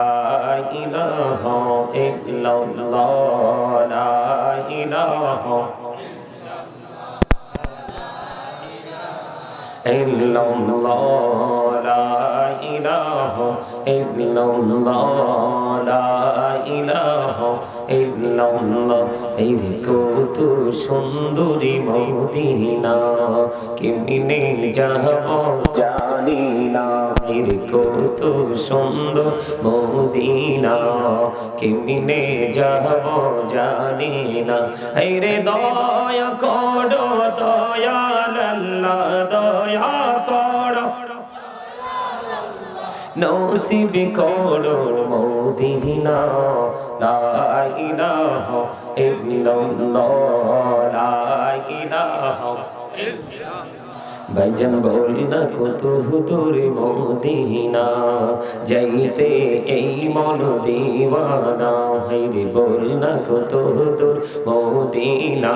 إله إلا الله لا إله إلا الله لا إله إلا الله لا إله إلا الله এর কত সুন্দরী মদিনা কেমনে যাব জানি না এর কত সুন্দর মদিনা, কেমনে যাব জানি না রে দয়া করো, দয়াল আল্লাহ, দয়া করো। নসিব করো মদিনা, লা ইলাহা ইল্লাল্লাহ, লা ইলাহা ভাইজান বল না কত দূরে মদিনা, যাইতে এই মন দিওয়ানা হাইরে বল না কত দূর মদিনা,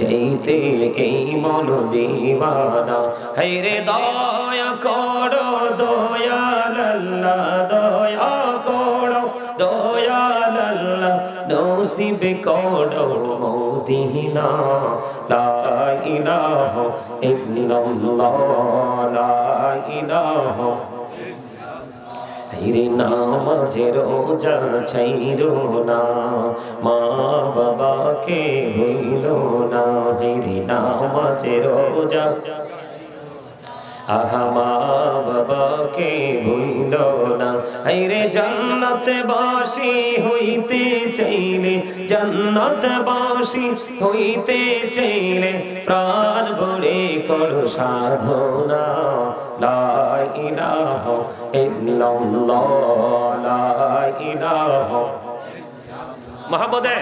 যাইতে এই মন দিওয়ানা হাইরে দয়া করো দয়াল আল্লাহ, দয়া নসিব করো মদিনা, লা ইলাহা ইল্লাল্লাহ, লা ইলাহা হিরে নামাজে রোজা ছাইরো না, মা বাবাকে ভইল না। হিরে নামাজে রোজা আহা মা বাবাকে ভুইল না। হাইরে জান্নাতে বাসি হইতে চাইলে, জান্নাত বাসি হইতে চাইলে প্রাণ ভরে কর সাধনা। লা ইলাহা ইল্লাল্লাহ, লা ইলাহা মহব্বতে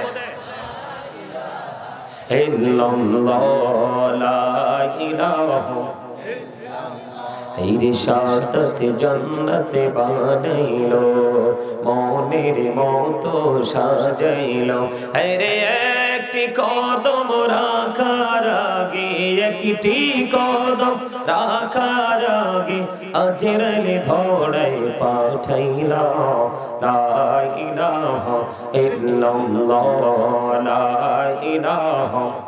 ইল্লাল্লাহ, লা ইলাহা এইরে সাততে জন্নতে বানাইলো, মনের মতো সাজাইলো। আরে একটি কদম রাখার আগে, একটি কদম রাখার আগে আজরাইলে ধরাই পাঠাইলা। লা ইলাহা ইল্লাল্লাহ, লা ইলাহা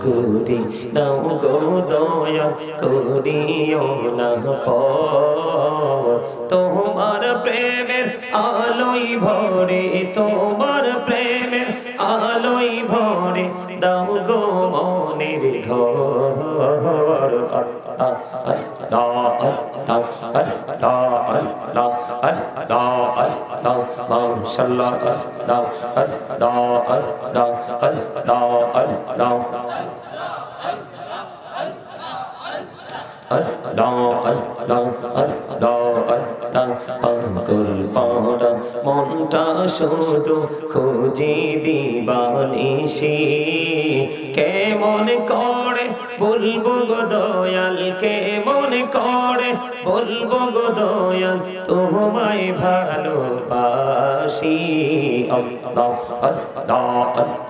করি নাও গো দয়া করিও না পর তোমার প্রেমের আলোই ভরে তোমার প্রেমের আলোই ভরে দাও গো মনের ঘর Allah, Allah, Allah, Allah, Allah, Allah, মনটা শুধু খুঁজি দিবানিসি কেমন করে বলব গো দয়াল, কেমন করে বলব গো দয়াল, তোমায় ভালোবাসি। অল্লাহ আল্লাহ।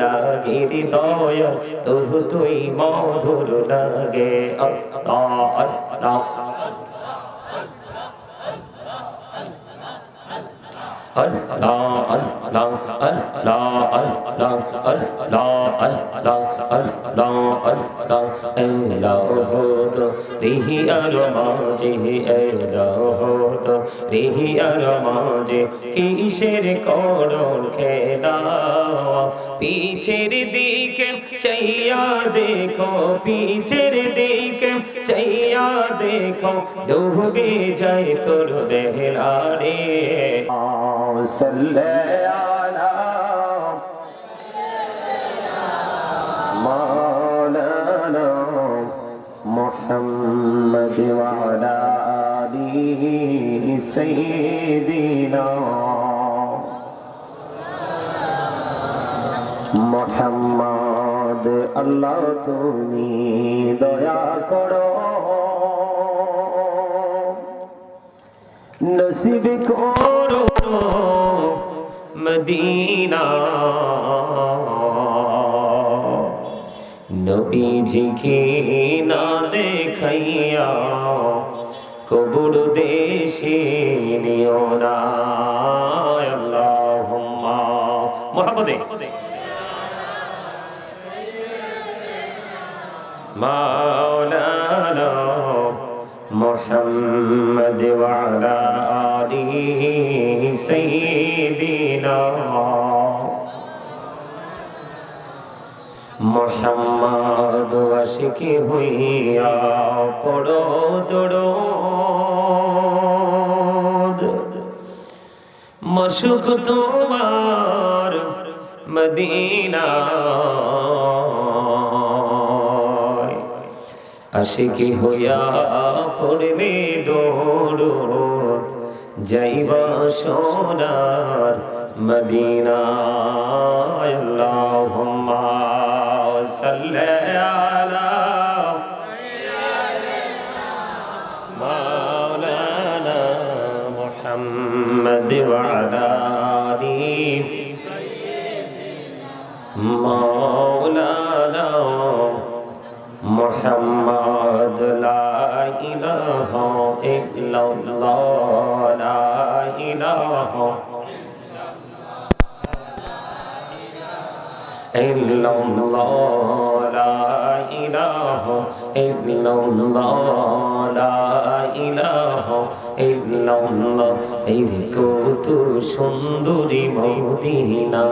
লাগে রে দয়াল তোহ তুই মধুর লাগে আল্লাহ আল্লাহ Allah Allah Allah Allah Allah Allah Allah Allah এলাহত, রিহি আর মাঝে এলাহত, রিহি আর মাঝে কিসের করো খেলা? পিছের দিকে চাইয়া দেখো, পিছের দিকে চাইয়া দেখো, ডুবে যায় তোর বেহলা রে صل سيدنا মোহাম্মদ আল্লাহ তুমি দয়া করো নসিব করো করো মদিনা নবীজিকে না দেখাইয়া কবুর দেশে নিও না আল্লাহুম্মা। মুহাম্মাদে মাওলানা মুহাম্মদ ওয়া আলা আলি সাইয়্যিদিনা মোহাম্মদ আশিকি হইয়া পড়ো, দড়ো। মশুক তোমার মদিনা। আশিকি হইয়া পড়লে দৌড়, যাইবা সোনার মদিনা। আল্লাহুম্মা صل على مولانا محمد وعلى آله مولانا محمد. لا إله إلا الله لا إله الا الله ইল্লাল্লাহ, লা ইলাহা ইল্লাল্লাহ, লা ইলাহা ইল্লাল্লাহ। এই কত সুন্দরী মদিনা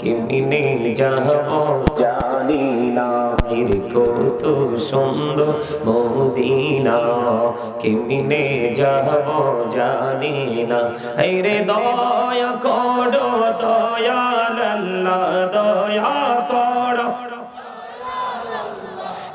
কেমনে যাব জানি না এর কত সুন্দর মদিনা কেমনে যাব জানি না এই দয়া করো, দয়াল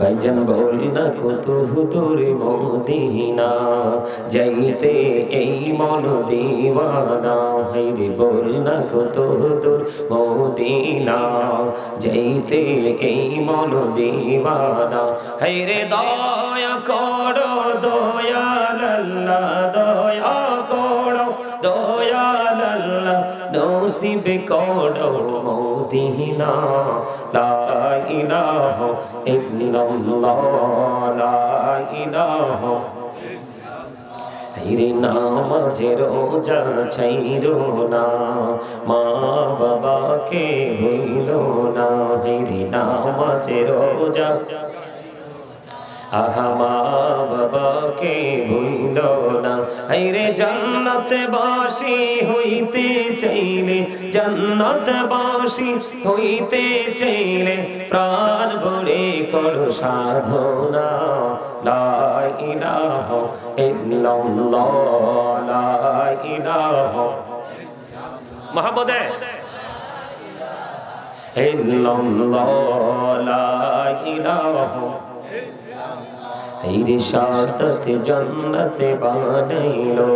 ভাইজান বল না কত হুদুরে মদিনা। যাইতে এই মন দিওয়ানা হাইরে বল না কত হুদুর মদিনা। যাইতে এই মন দিওয়ানা হাইরে দয়া করো দয়াল আল্লাহ দয়া করো। নসিব করো মদিনা, লা ইলাহা ইল্লাল্লাহ, লা ইলাহা হাইরে নামাজে রোজা ছাইরো না, মা বাবাকে ভুইল না, হাইরে নামাজে রোজা আহা মা বাবাকে ভুইল না। হাইরে জান্নাতে বাসি হইতে চাইলে, জান্নাত বাসি হইতে চাইলে প্রাণ ভরে করো সাধনা। লা ইলাহা ইল্লাল্লাহ, লা ইলাহা মোহাম্মদে ইল্লাল্লাহ, লা ইলাহা এইরে সাদতে জন্নতে বানাইলো,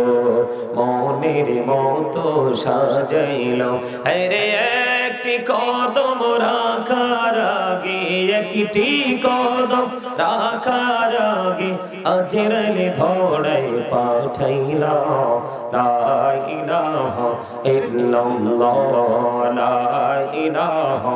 মনের মতো সাজাইলো। আরে একটি কদম রাখার আগে, একটি কদম রাখার আগে আজরাইলে ধরাই পাঠাইলা। লা ইলাহা ইল্লাল্লাহ, লা ইলাহা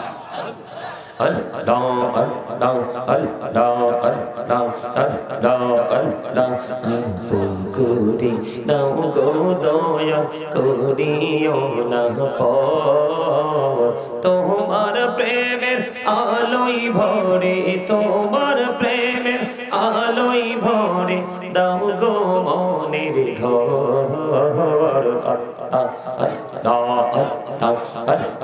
করি নাও গো দয়া করিও না তোমার প্রেমের আলোই ভরে তোমার প্রেমের আলোই ভরে দাও গো মনের ঘর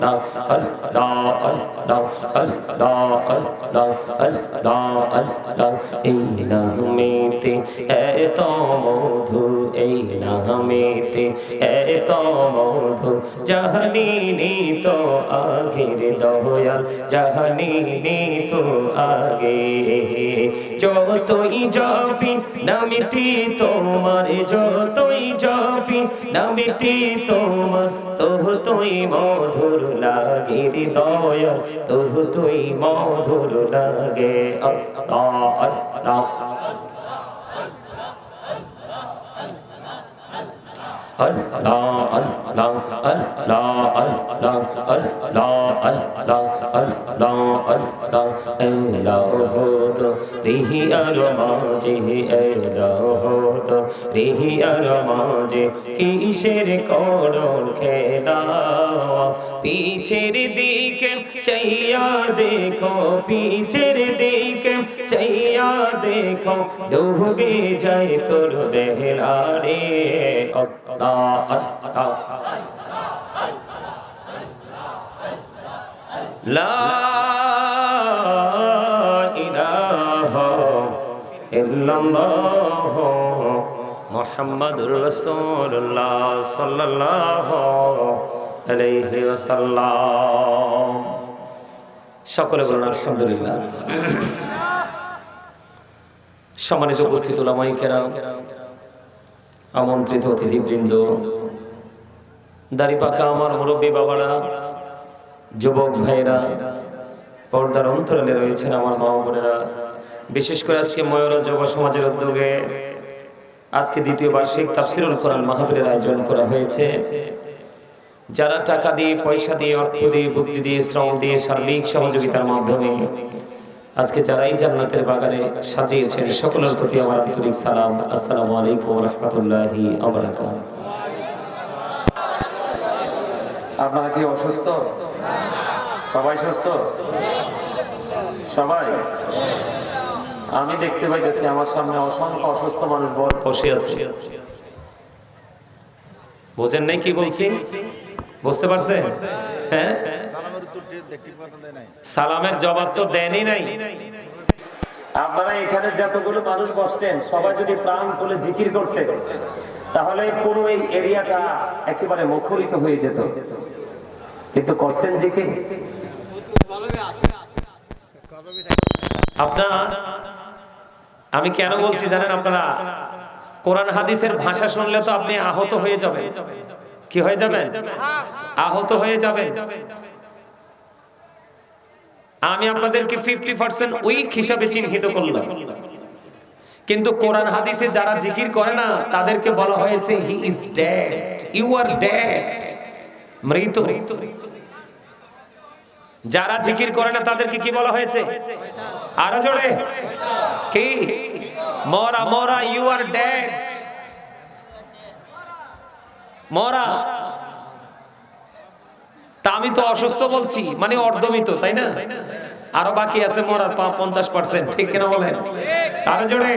মধু মধু তো তো আগে। যতই জপি, নামিটি তোমার, যতই জপি, নামিটি তোমার তোহ তুই মধুর লাগে দয়াল তোহ তুই মধুর লাগে আল্লাহ আল্লাহ Allah Allah Allah Allah Allah Allah Allah Allah এলাহ রিহি আর মাঝে এলাহ তো রিহি আর মাঝে কিসের কর খেলা পিছের দিকে চাইয়া দেখো পিছের দিকে চাইয়া দেখো ডুবে যায় তোর বেলা রে আল্লাহ ইল্লাল্লাহ সকলে বলুন, আলহামদুলিল্লাহ। সম্মানিত উপস্থিত আমন্ত্রিত অতিথি আমন্ত্রিত অতিথিবৃন্দ, দাড়িপাকা আমার মুরব্বী বাবারা, যুবক ভাইরা পর্দার অন্তরালে রয়েছেন আমার মা বোনেরা। বিশেষ করে আজকে ময়ূরা যুব সমাজের উদ্যোগে আজকে দ্বিতীয় বার্ষিক তাফসিরুল কোরআন মাহফিলের আয়োজন করা হয়েছে। যারা টাকা দিয়ে, পয়সা দিয়ে, অর্থ দিয়ে, বুদ্ধি দিয়ে, শ্রম দিয়ে সার্বিক সহযোগিতার মাধ্যমে আজকে যারা এই জান্নাতের বাগানে সাজিয়েছেন, সকলের প্রতি আমার আন্তরিক সালাম। আসসালামু আলাইকুম রহমতুল্লাহি আপনারা কি অসুস্থ? সবাই সুস্থ? সবাই? আমি দেখতে পাইতেছি আমার সামনে অসংখ্য অসুস্থ মানুষ বসে আছে। বোঝেন নাই কি বলছি? বুঝতে পারছেন হ্যাঁ? সালামের জবাব তো দেনই নাই। আপনারা এখানে যতগুলো মানুষ বসছেন সবাই যদি প্রাণ খুলে জিকির করতে তাহলে পুরো এই এরিয়াটা একেবারে মুখরিত হয়ে যেত। কিন্তু করছেন জিকির? আপনার আমি কেন বলছি জানেন আপনারা? কোরআন হাদিসের ভাষা শুনলে তো আপনি আহত হয়ে যাবেন। কি হয়ে যাবেন? আহত হয়ে যাবেন। আমি আপনাদেরকে ফিফটি পার্সেন্ট উইক হিসাবে চিহ্নিত করলাম। কিন্তু কোরআন হাদিসে যারা জিকির করে না, তাদেরকে বলা হয়েছে he is dead you are dead মৃত। যারা জিকির করে না, তাদেরকে কি বলা হয়েছে? আরও জোরে। কি? মরা মরা ইউ আর ডেড মরা তা আমি তো অসুস্থ বলছি মানে অর্ধমিত তাই না? আরও বাকি আছে মরার পঞ্চাশ পার্সেন্ট, ঠিক কিনা বলেন? আরও জোরে।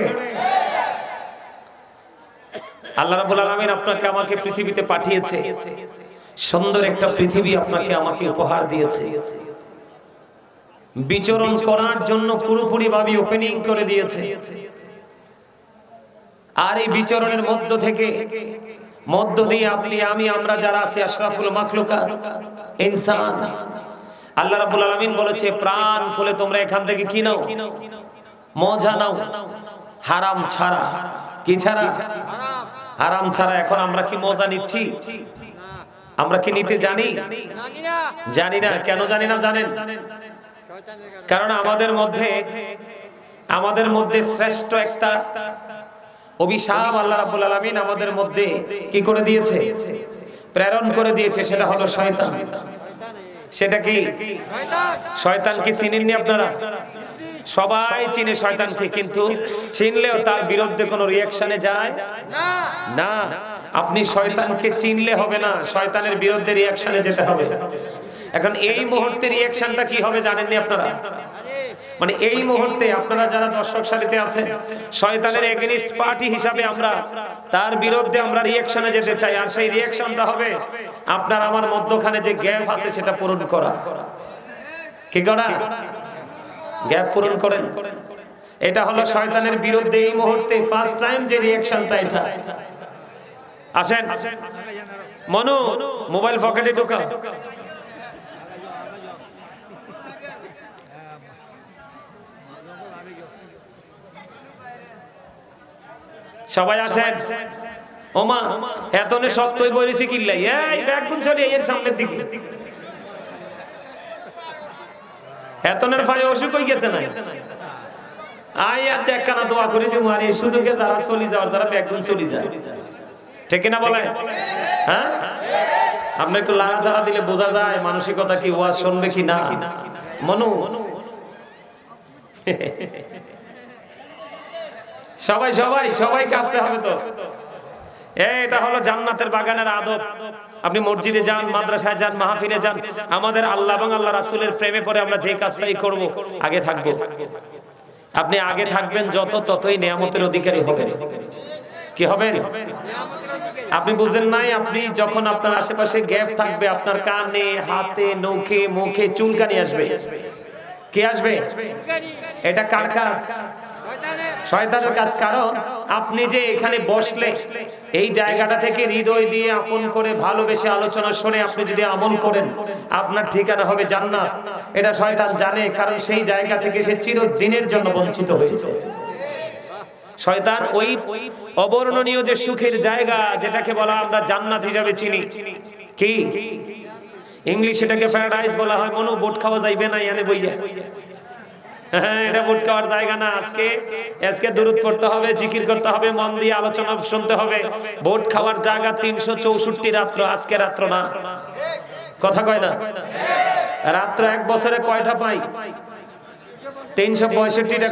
আল্লাহ রাবুল আলমিন আপনাকে আমাকে পৃথিবীতে পাঠিয়েছে। সুন্দর একটা পৃথিবী আপনাকে আমাকে উপহার দিয়েছে। বিচরণ করার জন্য পুরোপুরি ভাবে ওপেনিং করে দিয়েছে। আর এই বিচরণের মধ্য থেকে, মধ্য দিয়ে আপনি, আমি, আমরা যারা আছি, আশরাফুল মাখলুকা ইনসান। আল্লাহ রাব্বুল আলামিন বলেছে, প্রাণ খুলে তোমরা এখান থেকে কি নাও? মজা নাও। হারাম ছাড়া। কি ছাড়া? হারাম ছাড়া। এখন আমরা কি মজা নিচ্ছি? আমরা কি নিতে জানি? জানি না। কেন জানি না জানেন? কারণ আমাদের মধ্যে আমাদের মধ্যে শ্রেষ্ঠ একটা অভিশাপ আল্লাহ রাব্বুল আলামিন আমাদের মধ্যে কি করে দিয়েছে? প্রেরণ করে দিয়েছে, সেটা হলো শয়তান। সেটা কি? শয়তান কি চিনেননি আপনারা? সবাই চিনে শয়তানকে, কিন্তু চিনলেও তার বিরুদ্ধে কোনো রিয়াকশনে যায়? না। আপনি শয়তানকে চিনলে হবে না, শয়তানের বিরুদ্ধে রিয়াকশনে যেতে হবে। এখন এই মুহূর্তে রিয়াকশনটা কি হবে জানেননি আপনারা? মানে এই মুহূর্তে আপনারা যারা দর্শক সারিতে আছেন, শয়তানের এগেনিস্ট পার্টি হিসাবে আমরা, তার বিরুদ্ধে আমরা রিয়াকশনে যেতে চাই। আর সেই রিয়াকশনটা হবে আপনার আমার মধ্যখানে যে গ্যাপ আছে সেটা পূরণ করা। কি করা? গ্যাপ পূরণ করেন। এটা হলো শয়তানের বিরুদ্ধে এই মুহূর্তে ফার্স্ট টাইম যে রিয়াকশনটা এটা। আসেন। মনু মোবাইল পকেটে ঢুকাও। সবাই আসেন। ওমা, এতনে সত্যই বলেছি কিল্লাই। এই, ব্যাগ গুন চলে এর সামনের দিকে। এতনের ভাই অসুখ হয়ে গেছে না আই দোয়া এই যারা যাওয়ার, যারা যায়। ঠিক না হ্যাঁ? একটু চাড়া দিলে বোঝা যায় মানসিকতা কি ওয়াজ শুনবে কি না। মনু? সবাই সবাই, সবাইকে আসতে হবে তো। এটা হলো জান্নাতের বাগানের আদব। আপনি মসজিদে যান, মাদ্রাসায় যান, মাহফিলে যান, আমাদের আল্লাহ এবং আল্লাহ রাসূলের প্রেমে পরে আমরা যে কাজটাই করব, আগে থাকব। আপনি আগে থাকবেন যত, ততই নিয়ামতের অধিকারী হবেন। কি হবেন আপনি বুঝেন নাই, আপনি যখন আপনার আশেপাশে গ্যাপ থাকবে, আপনার কানে, হাতে, নখে, মুখে চুলকানি আসবে। কে আসবে? এটা কার কাজ? শয়তানের কাজ কারণ আপনি যে এখানে বসলে, এই জায়গাটা থেকে হৃদয় দিয়ে আপন করে ভালোবেসে আলোচনা শুনে আপনি যদি আমল করেন, আপনার ঠিকানা হবে জান্নাত। এটা শয়তান জানে, কারণ সেই জায়গা থেকে সে চিরদিনের জন্য বঞ্চিত হয়েছে। শয়তান ওই অবর্ণনীয় যে সুখের জায়গা, যেটাকে বলা আমরা জান্নাত হিসাবে চিনি। কি? ইংলিশ এটাকে প্যারাডাইস বলা হয়, মনো, বোট খাওয়া যাইবে না, ইয়ানে বইয়া। তিনশো পঁয়ষট্টিটা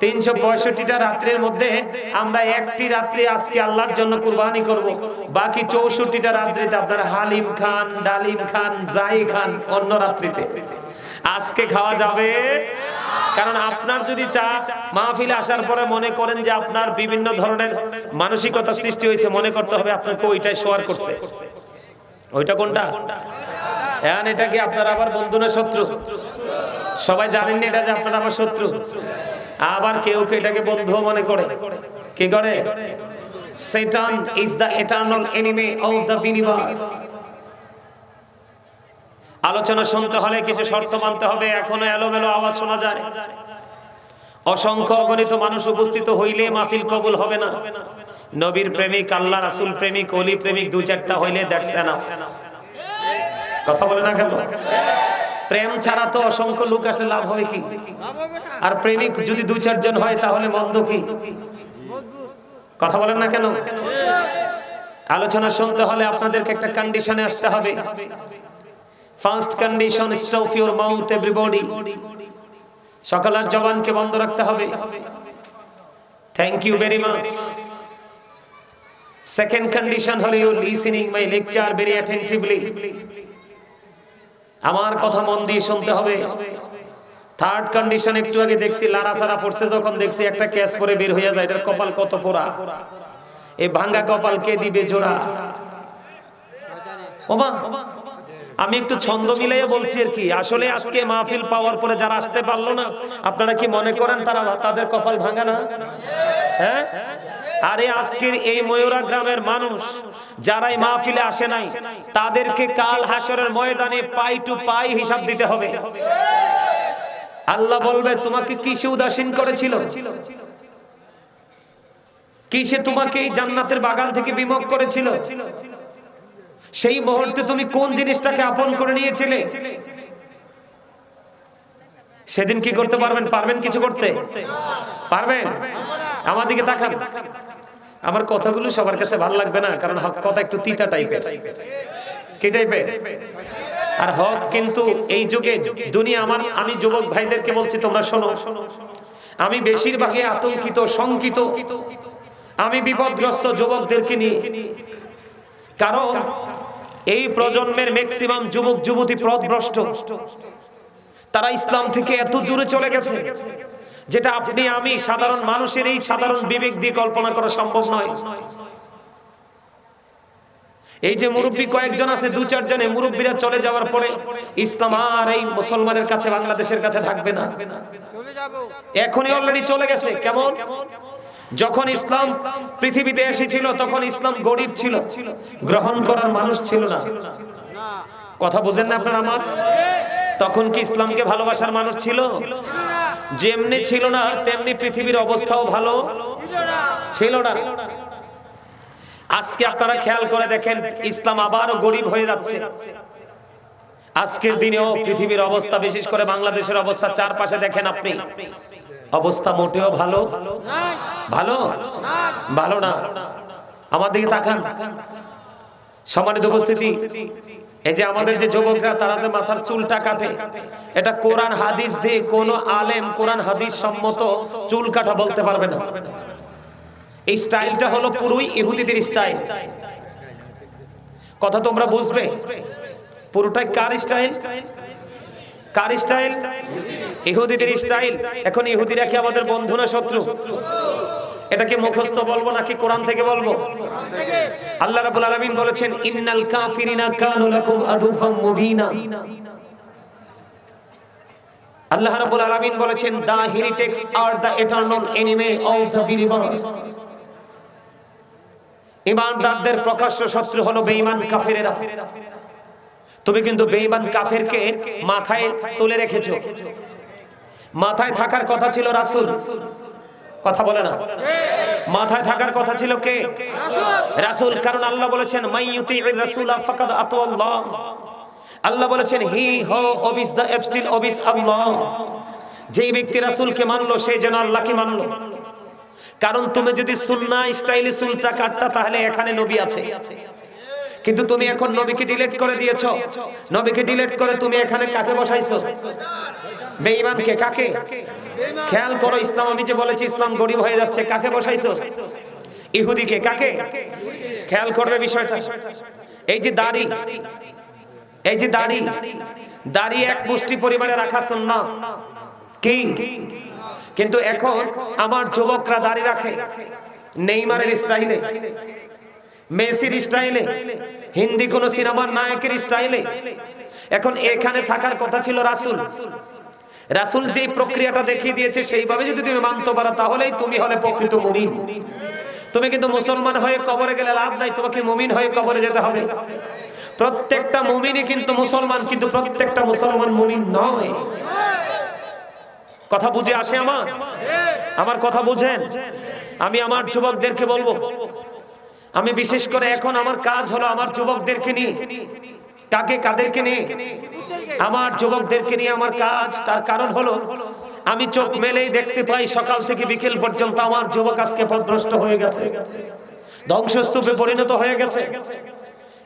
তিনশো পঁয়ষট্টিটা রাত্রের মধ্যে আমরা একটি রাত্রি আজকে আল্লাহর জন্য কুরবানি করব। বাকি চৌষট্টিটা রাত্রিতে আপনারা হালিম খান, ডালিম খান, জাই খান, অন্য রাত্রিতে। আজকে খাওয়া যাবে। কারণ আপনার যদি চা মাহফিলে আসার পরে মনে করেন যে আপনার বিভিন্ন ধরনের মানসিকতা সৃষ্টি হয়েছে, মনে করতে হবে আপনাকে ওইটাই শোয়ার করছে। ওইটা কোনটা? এখন এটা কি আপনার আবার বন্ধু না শত্রু? সবাই জানেন না এটা যে আপনার আমার শত্রু? আবার কেউ কেউ এটাকে বন্ধু মনে করে? কি করে? Satan is the eternal enemy of the universe. আলোচনা শুনতে হলে কিছু শর্ত মানতে হবে। এখনও এলোমেলো আওয়াজ শোনা যায়। অসংখ্য অগণিত মানুষ উপস্থিত হইলে মাহফিল কবুল হবে না। নবীর প্রেমিক, আল্লাহ রাসূল প্রেমিক অলি প্রেমিক দু চারটা হইলে দ্যাটস এনাফ কথা বলে না কেন? প্রেম ছাড়া তো অসংখ্য লোক আসলে লাভ হবে কি? আর প্রেমিক যদি দু চারজন হয় তাহলে মন্দ কি? কথা বলেন না কেন? আলোচনা শুনতে হলে আপনাদেরকে একটা কন্ডিশনে আসতে হবে। First condition stop your mouth everybody সকাল সকালের জবানকে বন্ধ রাখতে হবে। Thank you very much second condition হলো you listening my lecture very attentively আমার কথা মন দিয়ে শুনতে হবে। থার্ড কন্ডিশন একটু আগে দেখছি, লারা সারা পড়ছে, যখন দেখছি একটা ক্যাশ করে বের হয়ে যায়, এটার কপাল কত পোড়া? এই ভাঙ্গা কপাল কে দিবে জোড়া? ওমা আমি একটু ছন্দ মিলাইয়া বলছি আর কি। আসলে আজকে মাহফিল পাওয়ার পরে যারা আসতে পারল না আপনারা কি মনে করেন তারা তাদের কপাল ভাঙা না? হ্যাঁ? আরে আজকের এই ময়ূরা গ্রামের মানুষ যারা এই মাহফিলে আসে নাই তাদেরকে কাল হাসরের ময়দানে পাই টু পাই হিসাব দিতে হবে। আল্লাহ বলবে তোমাকে কিসে উদাসীন করেছিল? কিসে তোমাকে এই জান্নাতের বাগান থেকে বিমুখ করেছিল? সেই মুহূর্তে তুমি কোন জিনিসটাকে আপন করে নিয়েছিলে? সেদিন কি করতে পারবেন? পারবেন কিছু করতে? পারবেন? আমার দিকে তাকান। আমার কথাগুলো সবার কাছে ভালো লাগবে না, কারণ হক কথা একটু তিতা টাইপের। কি টাইপের? আর হক কিন্তু এই যুগে দুনিয়া আমার, আমি যুবক ভাইদেরকে বলছি, তোমরা শোনো। আমি বেশিরভাগই আতঙ্কিত, শঙ্কিত। আমি বিপদগ্রস্ত যুবকদেরকে নিয়ে। কারণ এই প্রজন্মের ম্যাক্সিমাম যুবক, যুবতী পথভ্রষ্ট তারা ইসলাম থেকে এত দূরে চলে গেছে, যেটা আপনি, আমি সাধারণ মানুষের এই সাধারণ বিবেক দিয়ে কল্পনা করা সম্ভব নয়। এই যে মুরব্বী কয়েকজন আছে, দু, চারজনে মুরব্বীরা চলে যাওয়ার পরে ইসলাম আর এই মুসলমানের কাছে, বাংলাদেশের কাছে থাকবে না। এখনই অলরেডি চলে গেছে, কেমন? যখন ইসলাম পৃথিবীতে এসেছিল, তখন ইসলাম গরিব ছিল। গ্রহণ করার মানুষ ছিল না। কথা বুঝেন না আপনার আমার? তখন কি ইসলামকে ভালোবাসার মানুষ ছিল? যেমনি ছিল না, তেমনি পৃথিবীর অবস্থাও ভালো ছিল না। আজকে আপনারা খেয়াল করে দেখেন, ইসলাম আবারও গরিব হয়ে যাচ্ছে। আজকের দিনেও পৃথিবীর অবস্থা, বিশেষ করে বাংলাদেশের অবস্থা, চারপাশে দেখেন আপনি। অবস্থা মোটেও ভালো? ভালো? ভালো না। আমার দিকে তাকান। সম্মানিত উপস্থিতি, এই যে আমাদের যে যুবকরা, তারা যে মাথার চুলটা কাটে, এটা কোরআন হাদিস দিয়ে কোন আলেম, কোরআন হাদিস সম্মত চুল কাটা বলতে পারবে না। এই স্টাইলটা হলো পুরোই ইহুদিদের স্টাইল। কথা তোমরা বুঝবে? পুরোটাই কার স্টাইল? কার স্টাইল? ইহুদিদের স্টাইল। এখন ইহুদিরা কি আমাদের বন্ধু না শত্রু? এটাকে মুখস্থ বলব নাকি কোরআন থেকে বলব? আল্লাহ রাব্বুল আলামিন বলেছেন, ইন্নাল কাফিরিনা কানু লাকুম আদুফাম মুবিনা। আল্লাহ রাব্বুল আলামিন বলেছেন the heretics are the eternal enemy of the believers. ইমানদারদের প্রকাশ্য শত্রু হলো বেঈমান কাফেরেরা। তুমি কিন্তু বেঈমান কাফেরকে মাথায় তুলে রেখেছো। মাথায় থাকার কথা ছিল রাসূল। কথা বলে না। মাথায় থাকার কথা ছিল কে? রাসূল। কারণ আল্লাহ বলেছেন মাইয়ুতি রাসূলা ফাকাদ আতাল্লাহ আল্লাহ। বলেছেন, হি হো অবিস দা এফস্টিল অবিস আল্লাহ। যেই ব্যক্তি রাসূলকে মানলো, সে যেন আল্লাহকে মানলো। কারণ তুমি যদি সুন্নাহ স্টাইলে চুলটা কাটতা, তাহলে এখানে নবী আছে। কিন্তু তুমি এখন নবীকে ডিলিট করে দিয়েছ। নবীকে ডিলিট করে তুমি এখানে কাকে বসাইছো? বেঈমানকে, কাকে? খেয়াল করো, ইসলাম, আমি যে বলেছি ইসলাম গরিব হয়ে যাচ্ছে, কাকে বসাইছো? ইহুদিকে, কাকে? খেয়াল করবে বিষয়টা। এই যে দাড়ি, এই যে দাড়ি দাড়ি এক মুষ্টি পরিবারে রাখা না কি। কিন্তু এখন আমার যুবকরা দাড়ি রাখে, নেইমারের স্টাইলে। মেসির স্টাইলে, হিন্দি কোন সিনেমার নায়কের স্টাইলে। এখন এখানে থাকার কথা ছিল রাসুল। রাসুল যে প্রক্রিয়াটা দেখিয়ে দিয়েছে, সেইভাবে যদি তুমি মানতে পারো, তাহলেই তুমি হলে প্রকৃত মুমিন। তুমি কিন্তু মুসলমান হয়ে কবরে গেলে লাভ নাই, তোমাকে মুমিন হয়ে কবরে যেতে হবে। প্রত্যেকটা মুমিনই কিন্তু মুসলমান, কিন্তু প্রত্যেকটা মুসলমান মুমিন নয়। কথা বুঝে আসে আমার? আমার কথা বুঝেন? আমি আমার যুবকদেরকে বলব আমি বিশেষ করে এখন আমার কাজ হলো আমার যুবকদেরকে নিয়ে। কাকে কাদেরকে নিয়ে? আমার যুবকদেরকে নিয়ে আমার কাজ। তার কারণ হলো, আমি চোখ মেলেই দেখতে পাই সকাল থেকে বিকেল পর্যন্ত আমার যুবক আজকে পথভ্রষ্ট হয়ে গেছে। ধ্বংসস্তূপে পরিণত হয়ে গেছে।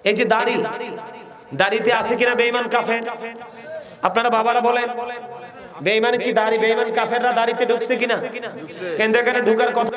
এই যে দাড়ি, দাড়িতে আছে কিনা বেঈমান কাফের? আপনারা বাবারা বলেন, বেঈমান কি দাড়ি বেঈমান কাফেররা দাড়িতে ঢুকছে কিনা? এখানে ঢুকার কথা